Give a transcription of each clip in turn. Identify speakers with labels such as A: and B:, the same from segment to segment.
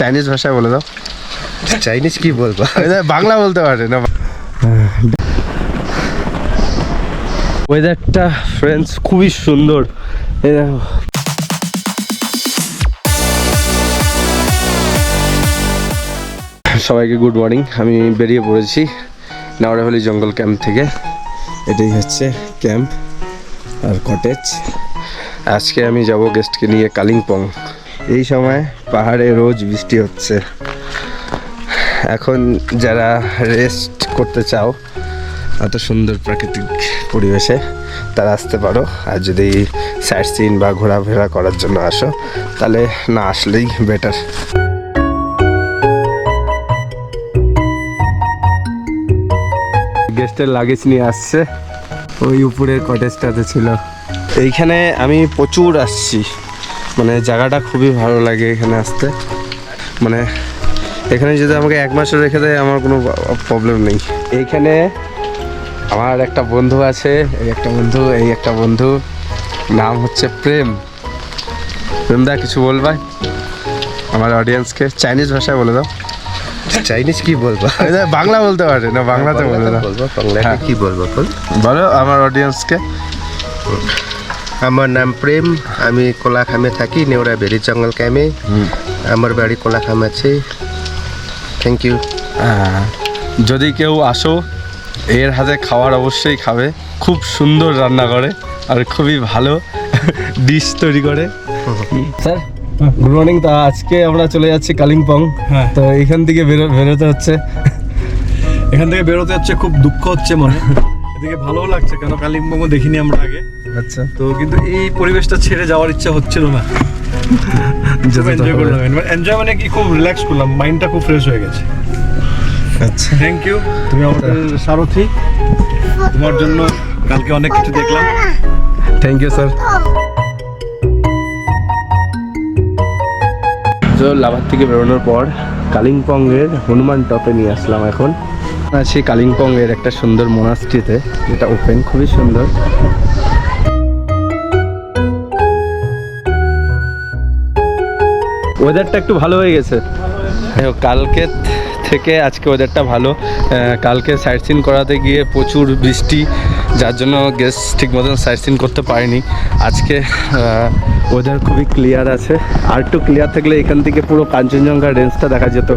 A: Chinese ভাষায় বলে দাও।
B: চাইনিজ কি বলব?
A: বাংলা বলতে পারে না। ওয়েদারটা ফ্রেন্ডস খুবই সুন্দর। সবাইকে গুড মর্নিং আমি বেরিয়ে পড়েছি নাওড়াভ্যালি জঙ্গল ক্যাম্প থেকে। এটাই হচ্ছে ক্যাম্প আর কটেজ আজকে আমি যাব গেস্টকে নিয়ে কালিম্পং। এই সময় পাহাড়ে রোজ বৃষ্টি হচ্ছে। এখন যারা রেস্ট করতে চাও, এত সুন্দর প্রাকৃতিক পরিবেশে তারা আসতে পারো। আর যদি সাইট সিন বা ঘোরাফেরা করার জন্য আসো, তাহলে না আসলেই বেটার গেস্টের লাগেজ নিয়ে আসছে। ওই উপরের কটেজটাতে ছিল। এইখানে আমি প্রচুর আসছি। মানে জায়গাটা খুবই ভালো লাগে এখানে আসতে। মানে এখানে যদি আমাকে এক মাসও রেখে দেয় আমার কোনো প্রবলেম নেই। এইখানে আমার একটা বন্ধু আছে এই একটা বন্ধু এই একটা বন্ধু নাম হচ্ছে প্রেম। প্রেমদা কিছু বলবা? আমার অডিয়েন্সকে চাইনিজ ভাষায় বলে দাও।
B: চাইনিজ কি বলব?
A: বাংলা বলতে পারে না বাংলাতে বলে দাও।
B: বলব বাংলাতে
A: হ্যাঁ।
B: কি বলব
A: বলো। আমার অডিয়েন্সকে
B: আমার নাম প্রেম আমি কোলাখামে থাকি নেওড়া বেরি জঙ্গল ক্যামে। আমার বাড়ি কোলাখাম আছে। থ্যাংক ইউ
A: যদি কেউ আসো এর হাতে খাওয়ার অবশ্যই খাবে। খুব সুন্দর রান্না করে আর খুবই ভালো ডিশ তৈরি করে। স্যার গুড মর্নিং তা আজকে আমরা চলে যাচ্ছি কালিম্পং।
C: হ্যাঁ।
A: তো এখান থেকে বেরো বেরোতে হচ্ছে।
C: এখান থেকে বেরোতে হচ্ছে খুব দুঃখ হচ্ছে মনে। এদিকে ভালোও লাগছে কেন কালিম্পংও দেখিনি আমরা আগে।
A: আচ্ছা।
C: তো কিন্তু এই পরিবেশটা ছেড়ে যাওয়ার ইচ্ছা হচ্ছিল না। এনজয় করলাম। এনজয় মানে কি? খুব রিল্যাক্স করলাম। মাইন্ডটা খুব ফ্রেশ হয়ে গেছে।
A: আচ্ছা।
C: থ্যাংক ইউ তুমি আমাদের সারথি। তোমার জন্য কালকে অনেক কিছু দেখলাম।
A: থ্যাংক ইউ স্যার তো লাভার থেকে বেরোনোর পর কালিম্পংয়ের হনুমান টপে নিয়ে আসলাম এখন। আছি কালিম্পংয়ের একটা সুন্দর মোনাস্ট্রিতে যেটা ওপেন খুবই সুন্দর। ওয়েদারটা একটু ভালো হয়ে গেছে। কালকে থেকে আজকে ওয়েদারটা ভালো। কালকে সাইট সিন করাতে গিয়ে প্রচুর বৃষ্টি, যার জন্য গেস্ট ঠিক মতন সাইট সিন করতে পারিনি। আজকে ওয়েদার খুবই ক্লিয়ার আছে। আর একটু ক্লিয়ার থাকলে এখান থেকে পুরো কাঞ্চনজঙ্ঘা রেঞ্জটা দেখা যেত।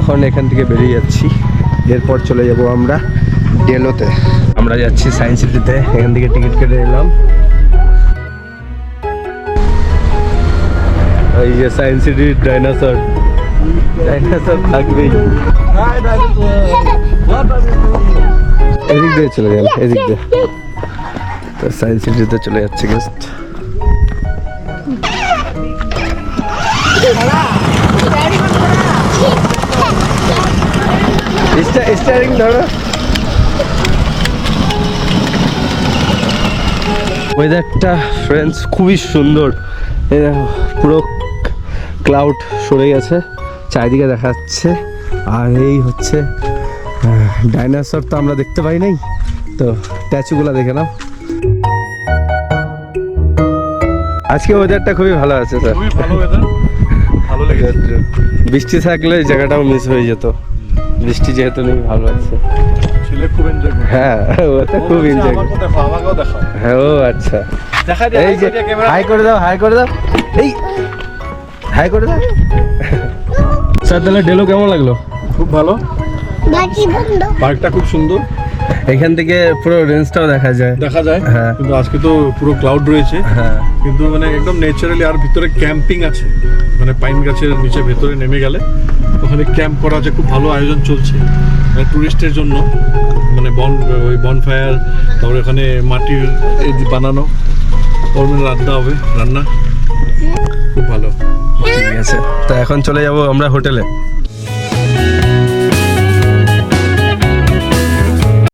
A: এখন এখান থেকে বেরিয়ে যাচ্ছি। এরপর চলে যাব আমরা ডেলোতে আমরা যাচ্ছি সায়েন্স সিটিতে এখান থেকে টিকিট কেটে এলাম এই যে সায়েন্স সিটির ডাইনোসর ডাইনোসর থাকবেই। এদিক দিয়ে চলে গেল, এদিক দিয়ে। তো সায়েন্স সিটিতে চলে যাচ্ছে গেস্ট ধরো। ওয়েদারটা ফ্রেন্ডস খুবই সুন্দর। পুরো ক্লাউড সরে গেছে চারিদিকে দেখা যাচ্ছে। আর এই হচ্ছে ডাইনোসর তো আমরা দেখতে পাই নাই তো স্ট্যাচুগুলো দেখে নাও। আজকে ওয়েদারটা খুবই ভালো আছে স্যার
C: খুবই ভালো ওয়েদার ভালো লেগেছে।
A: বৃষ্টি থাকলে জায়গাটাও মিস হয়ে যেত। বৃষ্টি যেহেতু নেই ভালো আছে।
C: ছেলে খুব এনজয় করে
A: হ্যাঁ ওটা খুব এনজয়
C: আমাকেও দেখো আমাকেও দেখো
A: হ্যাঁ ও আচ্ছা।
C: দেখা
A: এই যে হাই করে দাও হাই করে দাও। এই হাই করে দাও। স্যার তাহলে ডেলো কেমন লাগল?
C: খুব ভালো। পার্কটা খুব সুন্দর।
A: এখান থেকে পুরো রেঞ্জটাও দেখা যায়।
C: দেখা যায়।
A: হ্যাঁ।
C: কিন্তু আজকে তো পুরো ক্লাউড রয়েছে।
A: হ্যাঁ।
C: কিন্তু মানে একদম ন্যাচারালি আর ভিতরে ক্যাম্পিং আছে। মানে পাইন গাছের নিচে ভেতরে নেমে গেলে ওখানে ক্যাম্প করা যে খুব ভালো আয়োজন চলছে মানে টুরিস্টের জন্য মানে বন, ওই বনফায়ার তারপরে ওখানে মাটির এই বানানো ওর রান্না হবে, রান্না। খুব ভালো।
A: ঠিক আছে, তা এখন চলে যাব আমরা হোটেলে।